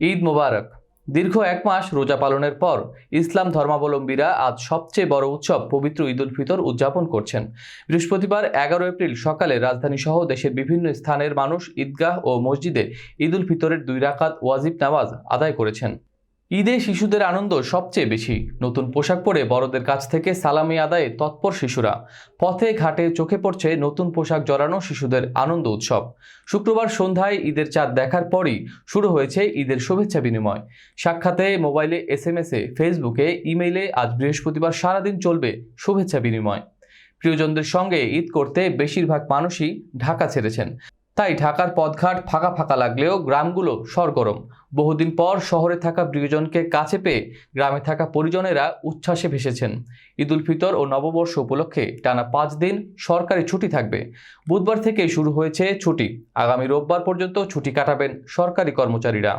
ঈদ মোবারক। দীর্ঘ এক মাস রোজা পালনের পর ইসলাম ধর্মাবলম্বীরা আজ সবচেয়ে বড় উৎসব পবিত্র ঈদ উল ফিতর উদযাপন করছেন। বৃহস্পতিবার এগারো এপ্রিল সকালে রাজধানী সহ দেশের বিভিন্ন স্থানের মানুষ ঈদগাহ ও মসজিদে ঈদ উল ফিতরের দুই রাকাত ওয়াজিব নামাজ আদায় করেছেন। ঈদে শিশুদের আনন্দ সবচেয়ে বেশি। নতুন পোশাক পরে বড়দের কাছ থেকে সালামি আদায়ে তৎপর শিশুরা। পথে ঘাটে চোখে পড়ছে নতুন পোশাক জড়ানো শিশুদের আনন্দ উৎসব। শুক্রবার সন্ধ্যায় ঈদের চাঁদ দেখার পরই শুরু হয়েছে ঈদের শুভেচ্ছা বিনিময়। সাক্ষাতে মোবাইলে এস এম এসে ফেসবুকে ইমেইলে আজ বৃহস্পতিবার সারাদিন চলবে শুভেচ্ছা বিনিময়। প্রিয়জনদের সঙ্গে ঈদ করতে বেশিরভাগ মানুষই ঢাকা ছেড়েছেন। তাই ঢাকার পথঘাট ফাঁকা ফাঁকা লাগলেও গ্রামগুলো সরগরম। বহুদিন পর শহরে থাকা প্রিয়জনকে কাছে পেয়ে গ্রামে থাকা পরিজনেরা উচ্ছ্বাসে ভেসেছেন। ঈদ উল ফিতর ও নববর্ষ উপলক্ষে টানা পাঁচ দিন সরকারি ছুটি থাকবে। বুধবার থেকে শুরু হয়েছে ছুটি। আগামী রোববার পর্যন্ত ছুটি কাটাবেন সরকারি কর্মচারীরা।